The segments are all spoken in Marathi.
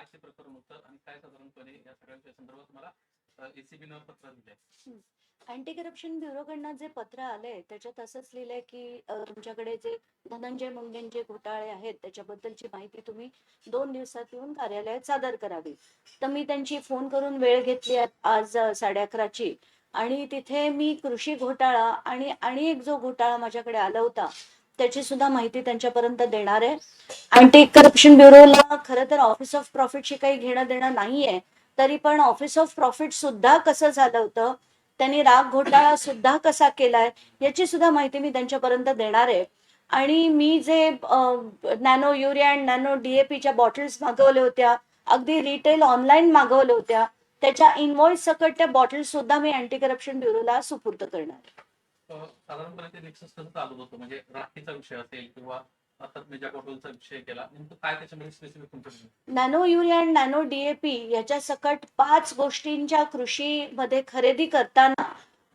काय ते प्रकरण होतं आणि काय साधारणपणे या सगळ्यांच्या संदर्भात तुम्हाला एसीबी न पत्र दिलंय. अँटी करप्शन ब्युरोकडनं जे पत्र आलंय त्याच्यात असंच लिहिलंय की तुमच्याकडे जे धनंजय मुंडेंचे घोटाळे आहेत त्याच्याबद्दलची माहिती तुम्ही दोन दिवसात येऊन कार्यालयात सादर करावी. तर मी त्यांची फोन करून वेळ घेतली आज साडे अकराची आणि तिथे मी कृषी घोटाळा आणि आणि एक जो घोटाळा माझ्याकडे आला होता त्याची सुद्धा माहिती त्यांच्यापर्यंत देणार आहे. अँटी करप्शन ब्युरोला खरं तर ऑफिस ऑफ प्रॉफिटशी काही घेणं देणं नाहीये. तरी पण ऑफिस ऑफ प्रॉफिट सुद्धा कसं झालं होतं? त्यांनी राग घोटाळा सुद्धा कसा केलाय? याची सुद्धा माहिती मी त्यांच्यापर्यंत देणार आहे. आणि मी जे नॅनो युरिया अँड नॅनो डीएपीच्या बॉटल्स मागवल्या होत्या अगदी रिटेल ऑनलाईन मागवल्या होत्या त्याच्या इनवॉइस सकट त्या बॉटल्स सुद्धा मी अँटी करप्शन ब्युरोला सुपूर्द करणार साधारणपणे ते नेक्सस कसं चालू होतं? म्हणजे राखीचा विषय असेल किंवा नॅनो युरिया आणि नॅनो डीएपी याच्या सकट पाच गोष्टींच्या कृषीमध्ये खरेदी करताना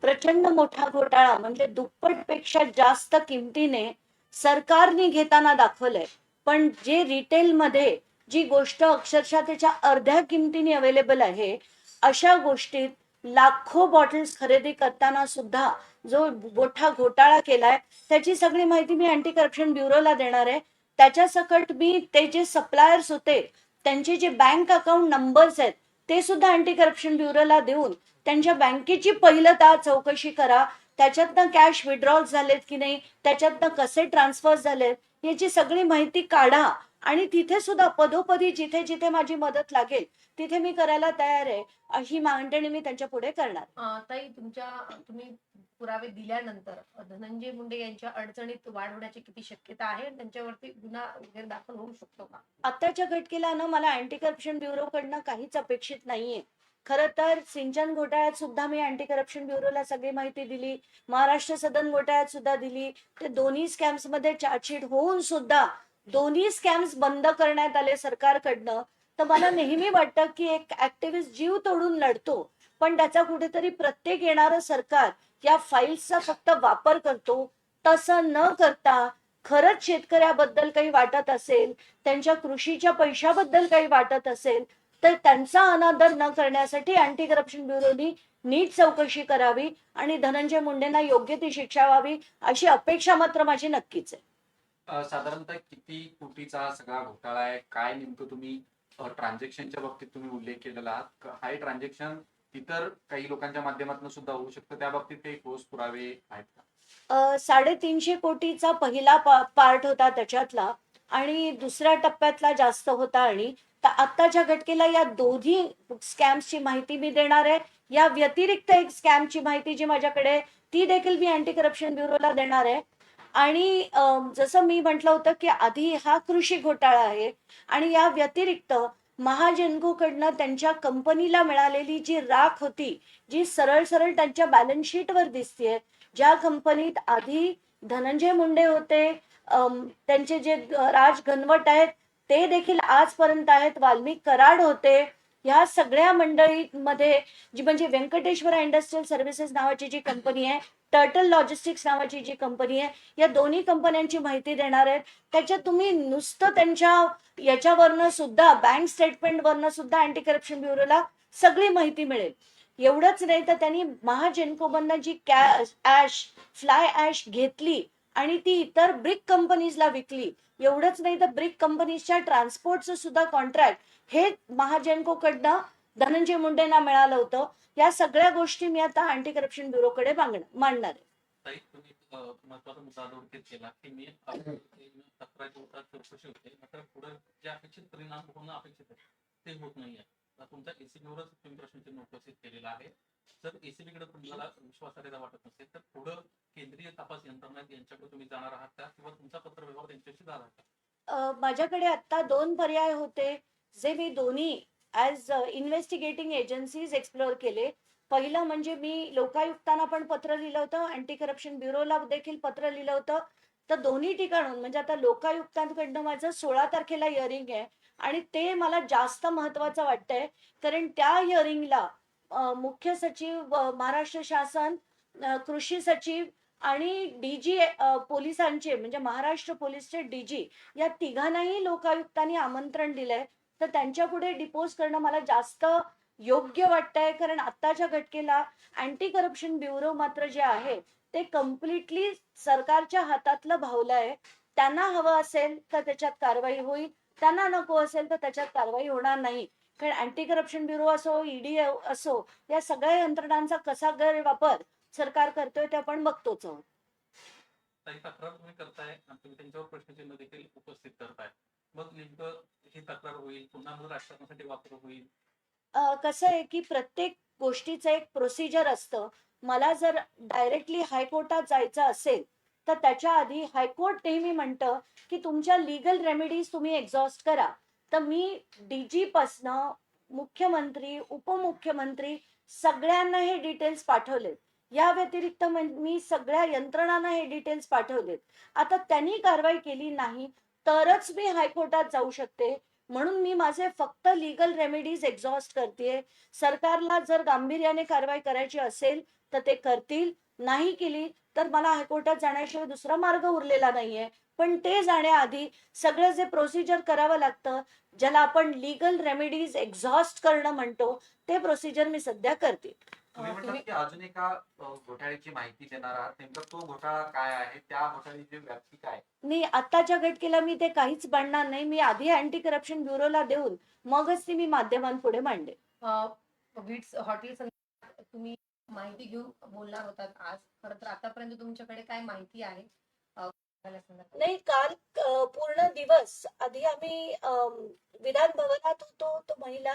प्रचंड मोठा घोटाळा म्हणजे दुप्पटपेक्षा जास्त किमतीने सरकारने घेताना दाखवलंय. पण जे रिटेलमध्ये जी गोष्ट अक्षरशः त्याच्या अर्ध्या किमतीने अवेलेबल आहे अशा गोष्टीत लाखो बॉटल्स खरेदी करताना सुद्धा जो मोठा घोटाळा केलाय त्याची सगळी माहिती मी अँटी करप्शन ब्युरोला देणार आहे. त्याच्या सकट मी ते जे सप्लायर्स होते त्यांचे जे बँक अकाउंट नंबर्स आहेत ते सुद्धा अँटी करप्शन ब्युरोला देऊन त्यांच्या बँकेची पहिलं ता चौकशी करा. त्याच्यातनं कॅश विड्रॉल झालेत की नाही त्याच्यातनं कसे ट्रान्सफर झालेत याची सगळी माहिती काढा. आणि तिथे सुद्धा पदोपदी जिथे जिथे माझी मदत लागेल तिथे मी करायला तयार आहे. ही मांडणी मी त्यांच्या पुढे करणार. ताई तुमच्या तुम्ही पुरावे दिल्यानंतर धनंजय मुंडे यांच्या अडचणीत वाढ होण्याची किती शक्यता आहे? त्यांच्यावरती गुन्हा वगैरे दाखल होऊ शकतो का? आत्ताच्या घटकेला ना मला अँटी करप्शन ब्युरोकडनं काहीच अपेक्षित नाहीये. खरं तर सिंचन घोटाळ्यात सुद्धा मी अँटी करप्शन ब्युरोला सगळी माहिती दिली. महाराष्ट्र सदन घोटाळ्यात सुद्धा दिली. ते दोन्ही स्कॅम्समध्ये चार्जशीट होऊन सुद्धा दोन्ही स्कॅम्स बंद करण्यात आले सरकारकडनं. तर मला नेहमी वाटतं की एक ऍक्टिव्हिस्ट जीव तोडून लढतो पण त्याचा कुठेतरी प्रत्येक येणारं सरकार या फाईल्सचा फक्त वापर करतो. तसं न करता खरंच शेतकऱ्याबद्दल काही वाटत असेल त्यांच्या कृषीच्या पैशाबद्दल काही वाटत असेल तर त्यांचा अनादर न करण्यासाठी अँटी करप्शन ब्युरोनी नीट चौकशी करावी आणि धनंजय मुंडेंना योग्य ती शिक्षा व्हावी अशी अपेक्षा मात्र माझी नक्कीच आहे. साधारणतः किती कोटीचा हा सगळा घोटाळा आहे? काय नेमकं तुम्ही ट्रान्झॅक्शनच्या बाबतीत तुम्ही उल्लेख केलेला आहात. हाय ट्रान्झॅक्शन इतर काही लोकांच्या माध्यमातून सुद्धा होऊ शकतं. त्या बाबतीत काही ठोस पुरावे आहेत का? साडेतीनशे कोटीचा पहिला पार्ट होता त्याच्यातला आणि दुसऱ्या टप्प्यातला जास्त होता आणि तर आत्ताच्या घटकेला या दोन्ही स्कॅम्सची माहिती मी देणार आहे. या व्यतिरिक्त एक स्कॅमची माहिती जी माझ्याकडे ती देखील मी अँटी करप्शन ब्युरोला देणार आहे. आणि जसं मी म्हटलं होतं की आधी हा कृषी घोटाळा आहे आणि या व्यतिरिक्त महाजनकोकडनं त्यांच्या कंपनीला मिळालेली जी राख होती जी सरळ सरळ त्यांच्या बॅलन्स शीटवर दिसतीये ज्या कंपनीत आधी धनंजय मुंडे होते त्यांचे जे राज घनवट आहेत ते देखील आजपर्यंत आहेत वाल्मिक कराड होते या सगळ्या मंडळीमध्ये जी म्हणजे व्यंकटेश्वर इंडस्ट्रियल सर्व्हिसेस नावाची जी कंपनी आहे टर्टल लॉजिस्टिक्स नावाची जी कंपनी आहे या दोन्ही कंपन्यांची माहिती देणार आहेत. त्याच्यात तुम्ही नुसतं त्यांच्या याच्यावरनं सुद्धा बँक स्टेटमेंटवरनं सुद्धा अँटी करप्शन ब्युरोला सगळी माहिती मिळेल. एवढंच नाही तर त्यांनी महाजेनकोमधनं जी कॅश ऍश फ्लाय ऍश घेतली आणि ती इतर ब्रिक कंपनीजला विकली. एवढंच नाही तर ब्रिक कंपनीजच्या ट्रान्सपोर्टचं सुद्धा कॉन्ट्रॅक्ट हे महाजेनकोकडनं धनंजय मुंडेंना मिळालं होतं. या सगळ्या गोष्टी मी आता अँटी करप्शन ब्युरोकडे मांडणार आहे. महत्त्वाचा मुद्दा अधोरेखित केला की मी तक्रारी होतात चौकशी होते. मात्र पुढे जे अपेक्षित परिणाम होणं अपेक्षित आहे ते होत नाहीये. तुमच्या एसीबीवरच तुम्ही प्रश्नचिन्ह उपस्थित केलेला आहे. जर तुम्हाला विश्वासार्हता वाटत नसेल तर पुढं केंद्रीय तपास यंत्रणा यांच्याकडे तुम्ही जाणार आहात का? किंवा तुमचा पत्रव्यवहार त्यांच्याशी झाला का? अ, माझ्याकडे आता दोन पर्याय होते. जे मी दोन्ही ॲज इन्व्हेस्टिगेटिंग एजन्सीज एक्सप्लोअर केले पहिलं म्हणजे मी लोकायुक्तांना पण पत्र लिहिलं होतं अँटी करप्शन ब्युरोला देखील पत्र लिहिलं होतं. तर दोन्ही ठिकाणून म्हणजे आता लोकायुक्तांकडनं माझं सोळा तारखेला हिअरिंग आहे आणि ते मला जास्त महत्वाचं वाटतंय. कारण त्या हिअरिंगला मुख्य सचिव महाराष्ट्र शासन कृषी सचिव आणि डीजी पोलिसांचे म्हणजे महाराष्ट्र पोलीसचे डीजी या तिघांनाही लोकायुक्तांनी आमंत्रण दिलंय. तर त्यांच्या पुढे डिपोज करणं मला जास्त योग्य वाटतंय कारण आत्ताच्या घटकेला अँटी करप्शन ब्युरो मात्र जे आहे ते कम्प्लिटली सरकारच्या हातातलं भावलं आहे. त्यांना हवं असेल तर त्याच्यात कारवाई होईल त्यांना नको असेल तर त्याच्यात कारवाई होणार नाही. कारण अँटी करप्शन ब्युरो असो ईडी असो या सगळ्या यंत्रणांचा कसा गैरवापर सरकार करतोय ते आपण बघतोच आहोत. तक्रार तुम्ही करताय त्यांच्यावर प्रश्नचिन्ह देखील उपस्थित करताय. मग नेमकं ही तक्रार होईल पुन्हा मग राजकारणासाठी वापर होईल? कसं आहे की प्रत्येक गोष्टीचं एक प्रोसिजर असतं. मला जर डायरेक्टली हायकोर्टात जायचं असेल तर त्याच्या आधी हायकोर्ट नेहमी म्हणतं की तुमच्या लिगल रेमेडीज तुम्ही एक्झॉस्ट करा. तर मी डीजी पासनं मुख्यमंत्री उपमुख्यमंत्री सगळ्यांना हे डिटेल्स पाठवलेत. या व्यतिरिक्त मी सगळ्या यंत्रणांना हे डिटेल्स पाठवलेत. आता त्यांनी कारवाई केली नाही तरच मी हायकोर्टात जाऊ शकते. म्हणून मी माझे फक्त लिगल रेमेडीज एक्झॉस्ट करते सरकारला जर गांभीर्याने कारवाई करायची असेल तर ते करतील. नाही केली तर मला हायकोर्टात जाण्याशिवाय दुसरा मार्ग उरलेला नाहीये. पण ते जाण्याआधी सगळं जे प्रोसिजर करावं लागतं ज्याला आपण लिगल रेमेडीज एक्झॉस्ट करणं म्हणतो ते प्रोसिजर मी सध्या करते. तुम्ही तुम्ही- की अजून एका घोटाळ्याची माहिती देणार आहात नेमका तो घोटाळा काय आहे? त्या घोटाळ्याची व्याप्ती काय? मी आत्ताच्या घटकेला मी ते काहीच मांडणार नाही. मी आधी अँटी करप्शन ब्युरोला देऊन मगच ती मी माध्यमांपुढे मांडे विट्स हॉटेल तुम्ही माहिती घेऊन बोलणार होतात आज. खरं तर आतापर्यंत तुमच्याकडे काय माहिती आहे? नाही काल पूर्ण दिवस आधी आम्ही विधान भवनात होतो. तो महिला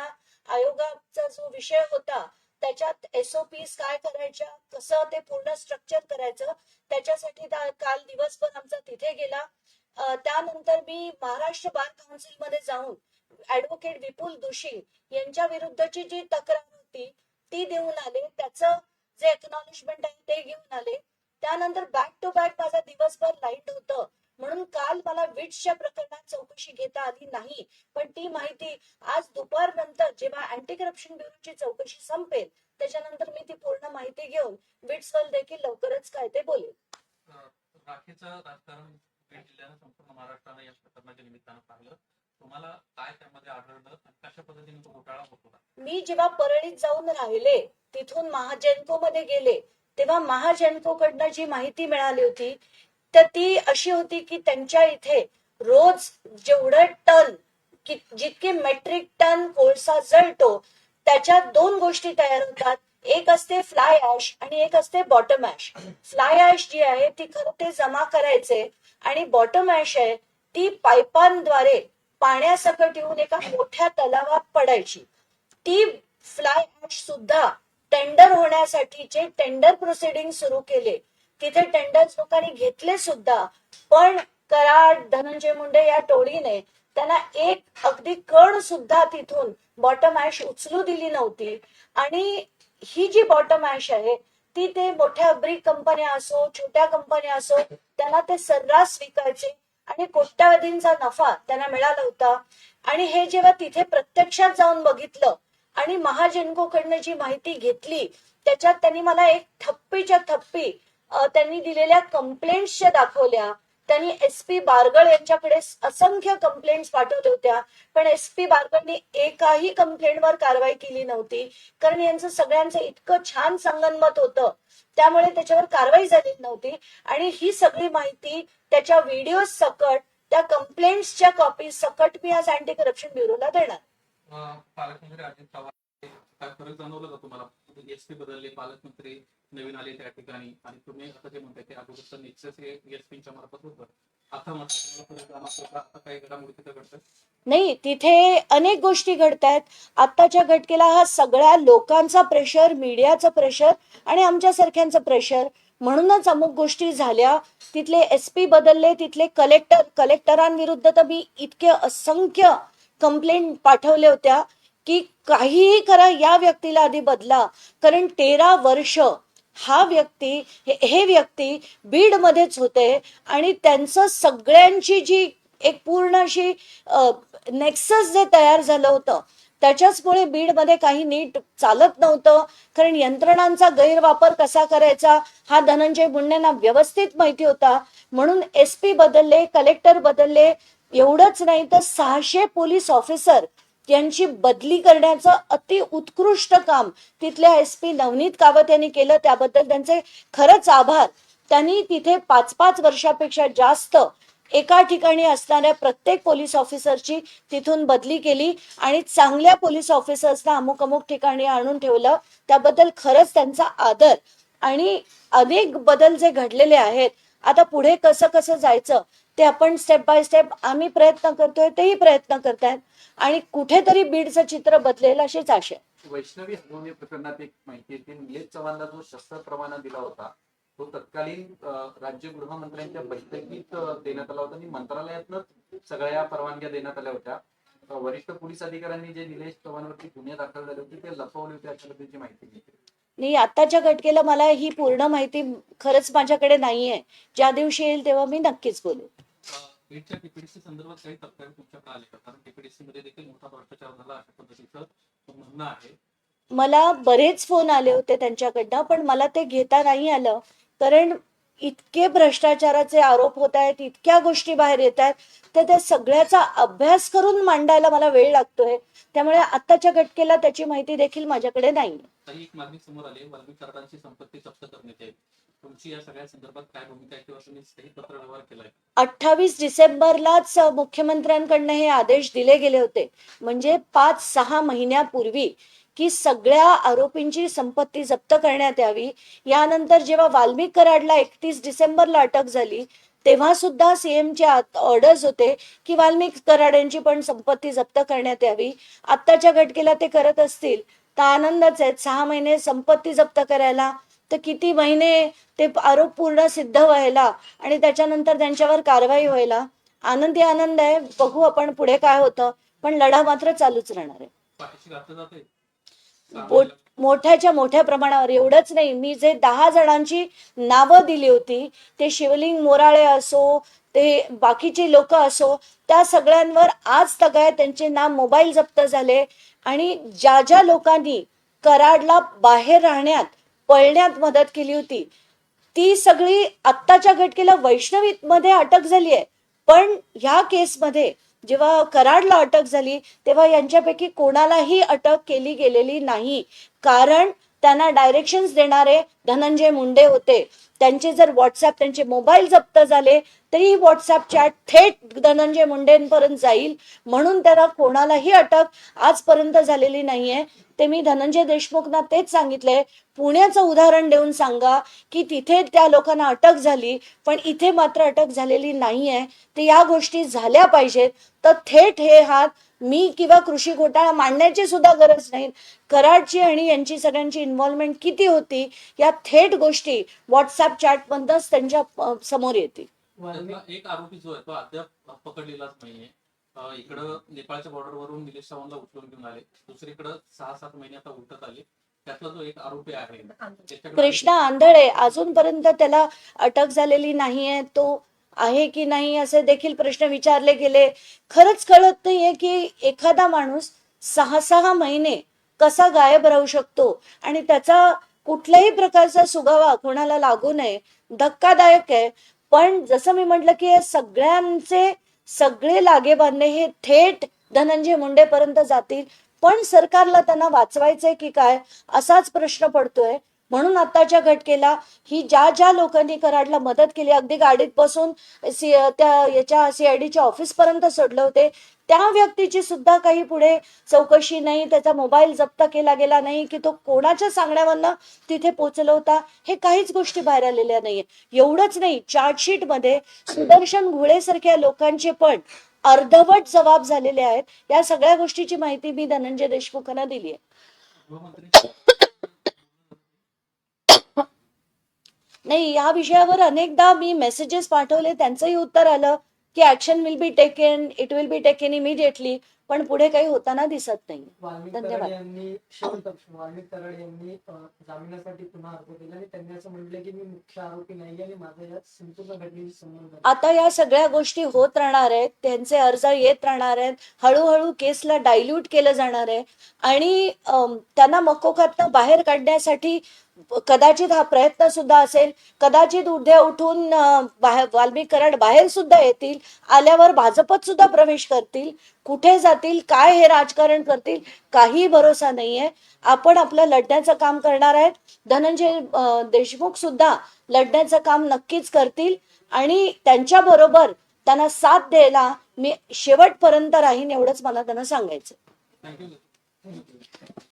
आयोगाचा जो विषय होता त्याच्यात एसओपीस काय करायच्या? कसं ते पूर्ण स्ट्रक्चर करायचं? त्याच्यासाठी काल दिवसभर आमचा तिथे गेला. त्यानंतर मी महाराष्ट्र बार काउन्सिलमध्ये जाऊन ऍडव्होकेट विपुल दुशी यांच्या विरुद्धची जी तक्रार होती ती देऊन आले. त्याचं जे एक्नॉलेजमेंट आहे ते घेऊन आले. त्यानंतर बॅक टू बॅक माझा दिवसभर लाइट होतं. म्हणून काल मला विट्सच्या प्रकरणात चौकशी घेता आली नाही. पण ती माहिती आज दुपार नंतर जेव्हा अँटी करप्शन ब्युरोची चौकशी संपेल त्याच्यानंतर मी ती पूर्ण माहिती घेऊन विट्सवर देखील लवकरच काय ते बोलेल. अं, राखीचं राजकारण बीड जिल्ह्यानं संपूर्ण महाराष्ट्रानं या प्रकरणाच्या निमित्तानं पाहिलं. तुम्हाला काय त्यामध्ये आढळलं आणि कशा पद्धतीने तो घोटाळा होत? होता मी जेव्हा परळीत जाऊन राहिले तिथून महाजेनको मध्ये गेले तेव्हा महाजनकोकडनं जी माहिती मिळाली होती. तर ती अशी होती की त्यांच्या इथे रोज जेवढं टन कि जितके मेट्रिक टन कोळसा जळतो त्याच्यात दोन गोष्टी तयार होतात. एक असते फ्लाय ऍश आणि एक असते बॉटम ऍश फ्लाय ऍश जी आहे ती खरं ते जमा करायचे आणि बॉटम ऍश आहे ती पाईपांद्वारे पाण्यासकट येऊन एका मोठ्या तलावात पडायची. ती फ्लाय ऍश सुद्धा टेंडर होण्यासाठीचे टेंडर प्रोसिडिंग सुरू केले तिथे टेंडर लोकांनी घेतले सुद्धा पण कराड धनंजय मुंडे या टोळीने त्यांना एक अगदी कण सुद्धा तिथून बॉटम ऍश उचलू दिली नव्हती. आणि ही जी बॉटम ऍश आहे ती ते मोठ्या ब्रिक कंपन्या असो छोट्या कंपन्या असो त्यांना ते सर्रास विकायचे आणि कोट्यावधींचा नफा त्यांना मिळाला होता. आणि हे जेव्हा तिथे प्रत्यक्षात जाऊन बघितलं आणि महाजनकोकडनं जी माहिती घेतली त्याच्यात त्यांनी मला एक थप्पीच्या थप्पी त्यांनी दिलेल्या कंप्लेंट्सच्या दाखवल्या त्यांनी एस पी बारगळ यांच्याकडे असंख्य कंप्लेंट्स पाठवत होत्या. पण एस पी बारगळने एकाही कंप्लेंटवर कारवाई केली नव्हती. कारण यांचं सगळ्यांचं इतकं छान संगनमत होतं. त्यामुळे त्याच्यावर कारवाई झाली नव्हती. आणि ही सगळी माहिती त्याच्या व्हिडिओ सकट त्या कंप्लेंट्सच्या कॉपी सकट मी आज अँटी करप्शन ब्युरोला देणार. पालकमंत्री अजित पवार काय फरक जाणवलं का तुम्हाला? म्हणजे एसपी बदलले पालकमंत्री नवीन आले त्या ठिकाणी आणि तुम्ही आता जे म्हणताय ते अगोदरचं निश्चित हे एसपीच्या मार्फत होतं. आता मात्र काही घडामोडी तिथं घडतात? नाही तिथे अनेक गोष्टी घडत आहेत आत्ताच्या घटकेला हा सगळ्या लोकांचा प्रेशर मीडियाचं प्रेशर आणि आमच्यासारख्यांचं प्रेशर म्हणूनच अमुक गोष्टी झाल्या. तिथले एस पी बदलले तिथले कलेक्टर कलेक्टरांविरुद्ध तर मी इतके असंख्य कंप्लेंट पाठवल्या होत्या की काहीही करा या व्यक्तीला आधी बदला. कारण तेरा वर्ष हा व्यक्ती हे हे व्यक्ती बीडमध्येच होते आणि त्यांचं सगळ्यांची जी एक पूर्ण अशी नेक्सस जे तयार झालं होतं त्याच्याचमुळे बीडमध्ये काही नीट चालत नव्हतं. कारण यंत्रणांचा गैरवापर कसा करायचा हा धनंजय मुंडेंना व्यवस्थित माहिती होता. म्हणून एस पी बदलले कलेक्टर बदलले एवढंच नाही तर सहाशे पोलीस ऑफिसर त्यांची बदली करण्याचं अति उत्कृष्ट काम तिथल्या एस पी नवनीत कावत यांनी केलं. त्याबद्दल त्यांचे खरंच आभार. त्यांनी तिथे पाच पाच वर्षापेक्षा जास्त एका ठिकाणी असणाऱ्या प्रत्येक पोलीस ऑफिसरची तिथून बदली केली आणि चांगल्या पोलीस ऑफिसर्सना अमुक अमुक ठिकाणी आणून ठेवलं. त्याबद्दल खरंच त्यांचा आदर. आणि अनेक बदल जे घडलेले आहेत आता पुढे कसं कसं जायचं ते आपण स्टेप बाय स्टेप आम्ही प्रयत्न करतोय तेही प्रयत्न करतायत. आणि कुठेतरी बीडचं चित्र बदलेल अशीच आशा वैष्णवी हगवणे प्रकरणात एक माहिती येते. निलेश चव्हाणला जो शस्त्र परवाना दिला होता तो तत्कालीन राज्य गृहमंत्र्यांच्या बैठकीत देण्यात आला होता. आणि मंत्रालयातनं सगळ्या परवानग्या देण्यात आल्या होत्या. वरिष्ठ पोलीस अधिकाऱ्यांनी जे निलेश चव्हाणवरती गुन्हे दाखल झाले होते ते लपवले होते अशा पद्धतीची माहिती मिळते. नाही आताच्या घटकेला मला ही पूर्ण माहिती खरंच माझ्याकडे नाहीये. ज्या दिवशी येईल तेव्हा मी नक्कीच बोलेन बीडच्या टीपीडीसी संदर्भात काही तक्रारी तुमच्याकडे आले का? कारण टीपीडीसी मध्ये देखील मोठा भ्रष्टाचार झाला अशा पद्धतीचं म्हणणं आहे. मला बरेच फोन आले होते त्यांच्याकडनं पण मला ते घेता नाही आलं. कारण इतके भ्रष्टाचाराचे आरोप होत आहेत इतक्या गोष्टी बाहेर येत आहेत तर त्या सगळ्याचा अभ्यास करून मांडायला मला वेळ लागतोय. त्यामुळे आत्ताच्या घटकेला त्याची माहिती देखील माझ्याकडे नाही काही एक मागणी समोर आली. वाल्मिक कराडांची संपत्ती जप्त करण्यात येईल. तुमची या सगळ्या संदर्भात काय भूमिका आहे किंवा तुम्ही काही पत्र व्यवहार केलाय? अठ्ठावीस डिसेंबरलाच मुख्यमंत्र्यांकडनं हे आदेश दिले गेले होते. म्हणजे पाच सहा महिन्यापूर्वी की सगळ्या आरोपींची संपत्ती जप्त करण्यात यावी. यानंतर जेव्हा वाल्मिक कराडला एकतीस डिसेंबरला अटक झाली तेव्हा सुद्धा सीएमचे ऑर्डर्स होते की वाल्मिक कराड यांची पण संपत्ती जप्त करण्यात यावी. आत्ताच्या घटकेला ते करत असतील. तर आनंदच आहेत सहा महिने संपत्ती जप्त करायला तर किती महिने ते आरोप पूर्ण सिद्ध व्हायला आणि त्याच्यानंतर त्यांच्यावर कारवाई व्हायला. आनंदी आनंद आहे. बघू आपण पुढे काय होतं. पण लढा मात्र चालूच राहणार आहे. मोठ्याच्या मोठ्या प्रमाणावर. एवढंच नाही. मी जे दहा जणांची नावं दिली होती ते शिवलिंग मोराळे असो ते बाकीचे लोक असो त्या सगळ्यांवर आज तगाय त्यांचे नाव मोबाईल जप्त झाले आणि ज्या ज्या लोकांनी कराडला बाहेर राहण्यात पळण्यात मदत केली होती ती सगळी आत्ताच्या घटकेला वैष्णवीत मध्ये अटक झाली आहे पण ह्या केसमध्ये जेव्हा कराडला अटक झाली तेव्हा यांच्यापैकी कोणालाही अटक केली गेलेली नाही. कारण त्यांना डायरेक्शन्स देणारे धनंजय मुंडे होते. त्यांचे जर व्हॉट्सअप त्यांचे मोबाईल जप्त झाले तरी व्हॉट्सअप चॅट थेट धनंजय मुंडेंपर्यंत जाईल. म्हणून त्यांना कोणालाही अटक आजपर्यंत झालेली नाहीये. ते मी धनंजय देशमुखना तेच सांगितलंय पुण्याचं उदाहरण देऊन सांगा की तिथे त्या लोकांना अटक झाली पण इथे मात्र अटक झालेली नाहीये. तर या गोष्टी झाल्या पाहिजेत. तर थेट हे हात मी किंवा कृषी घोटाळा मांडण्याची सुद्धा गरज नाही. कराडची आणि यांची सगळ्यांची इन्व्हॉल्वमेंट किती होती या थेट गोष्टी व्हॉट्सअप चॅट मधनच त्यांच्यासमोर येतील. एक आरोपी जो आहे तो अद्याप पकडलेलाच नाहीये. इकडं नेपाळच्या बॉर्डरवरून निलेश चव्हाणला उचलून घेऊन आले. दुसरीकडं सहा सात महिने आता उलटत आले. कृष्णा आंधळे अजूनपर्यंत त्याला अटक झालेली नाहीये. तो आहे की नाही असे देखील प्रश्न विचारले गेले. खरंच कळत नाहीये की एखादा माणूस सहा सहा महिने कसा गायब राहू शकतो? आणि त्याचा कुठल्याही प्रकारचा सुगावा कोणाला लागू नये धक्कादायक आहे. पण जसं मी म्हटलं की सगळ्यांचे सगळे लागेबांधे हे थेट धनंजय मुंडेपर्यंत जातील. पण सरकारला त्यांना वाचवायचंय की काय असाच प्रश्न पडतोय. म्हणून आताच्या घटकेला ही ज्या ज्या लोकांनी कराडला मदत केली अगदी गाडीत बसून सी त्या याच्या सीआयडीच्या ऑफिस ऑफिसपर्यंत सोडले होते त्या व्यक्तीची सुद्धा काही पुढे चौकशी नाही त्याचा मोबाईल जप्त केला गेला नाही की तो कोणाच्या सांगण्यावरनं तिथे पोचला होता हे काहीच गोष्टी बाहेर आलेल्या नाहीये एवढंच नाही चार्जशीटमध्ये सुदर्शन घोळेसारख्या लोकांचे पण अर्धवट जबाब झालेले आहेत या सगळ्या गोष्टीची माहिती मी धनंजय देशमुखांना दिली आहे नाही या विषयावर अनेकदा मी मेसेजेस पाठवले त्यांचंही उत्तर आलं की action will be taken it will be taken immediately पण पुढे काही होताना दिसत नाही. धन्यवाद. कराड यांनी शेवट वाल्मिक कराड यांनी अ, जामिनासाठी पुन्हा अर्ज केला आणि त्यांनी असं म्हटलं की मी मुख्य आरोपी नाही आणि माझा यात संपूर्ण घटनेशी संबंध आहे. आता या सगळ्या गोष्टी होत राहणार आहेत. त्यांचे अर्ज येत राहणार आहेत. हळूहळू केसला डायल्यूट केलं जाणार आहे. आणि त्यांना मकोकातनं बाहेर काढण्यासाठी कदाचित हा प्रयत्न सुद्धा असेल. कदाचित उद्या उठून बाहेर वाल्मिक कराड बाहेर सुद्धा येतील. आल्यावर भाजपत सुद्धा प्रवेश करतील. कुठे जातील काय हे राजकारण करतील काही भरोसा नाहीये. आपण आपलं लढण्याचं काम करणार आहेत. धनंजय देशमुख सुद्धा लढण्याचं काम नक्कीच करतील आणि त्यांच्या बरोबर त्यांना साथ द्यायला मी शेवटपर्यंत राहीन एवढंच मला त्यांना सांगायचं